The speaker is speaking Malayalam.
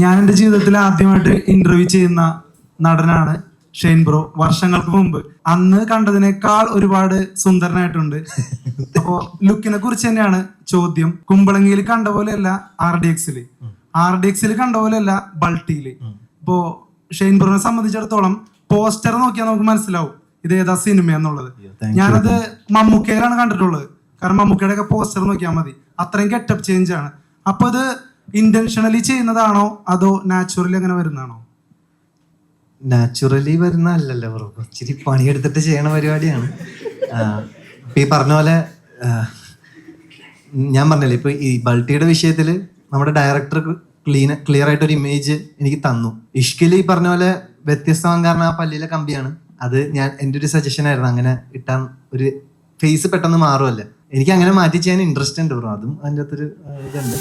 ഞാൻ എന്റെ ജീവിതത്തിൽ ആദ്യമായിട്ട് ഇന്റർവ്യൂ ചെയ്യുന്ന നടനാണ് ഷെയ്ൻ ബ്രോ. വർഷങ്ങൾക്ക് മുമ്പ്. അന്ന് കണ്ടതിനേക്കാൾ ഒരുപാട് സുന്ദരനായിട്ടുണ്ട്. അപ്പോ ലുക്കിനെ കുറിച്ച് തന്നെയാണ് ചോദ്യം. കുമ്പളങ്ങിയിൽ കണ്ട പോലെയല്ല ആർ ഡി എക്സിൽ. ആർ ഡി എക്സിൽ കണ്ട പോലെയല്ല ബൾട്ടിയിൽ. ഇപ്പോ ഷെയ്ൻ ബ്രോനെ സംബന്ധിച്ചിടത്തോളം പോസ്റ്റർ നോക്കിയാൽ നമുക്ക് മനസ്സിലാവും ഇത് ഏതാ സിനിമ എന്നുള്ളത്. ഞാനത് മമ്മൂക്കയിലാണ് കണ്ടിട്ടുള്ളത്. കാരണം മമ്മൂക്കയുടെ ഒക്കെ പോസ്റ്റർ നോക്കിയാൽ മതി. അത്രയും ഗെറ്റപ്പ് ചേഞ്ച് ആണ്. അപ്പൊ ഇത് ഇന്റൻഷനലി ചെയ്യുന്നതാണോ? അതോ നാച്ചുറലി അങ്ങനെ വരുന്നതാണോ? നാച്ചുറലി വരുന്ന അല്ലല്ലോ ഇച്ചിരി പണിയെടുത്തിട്ട് ചെയ്യണ പരിപാടിയാണ്. ഇപ്പം ഈ പറഞ്ഞ പോലെ ഞാൻ പറഞ്ഞല്ലേ ഇപ്പൊ ഈ ബൾട്ടിയുടെ വിഷയത്തിൽ നമ്മുടെ ഡയറക്ടർ ക്ലീൻ ക്ലിയർ ആയിട്ട് ഒരു ഇമേജ് എനിക്ക് തന്നു. ഇഷ്കിൽ ഈ പറഞ്ഞ പോലെ വ്യത്യസ്തമാകാൻ കാരണം ആ പല്ലിയിലെ കമ്പിയാണ്. അത് ഞാൻ എന്റെ ഒരു സജഷൻ ആയിരുന്നു. അങ്ങനെ ഇട്ടാൻ ഒരു ഫേസ് പെട്ടെന്ന് മാറുമല്ലേ എനിക്ക് അങ്ങനെ മാറ്റി ചെയ്യാൻ ഇൻട്രസ്റ്റ് ഉണ്ട് ബ്രോ അതും അതിന്റെ അകത്തൊരു ഇതുണ്ട്.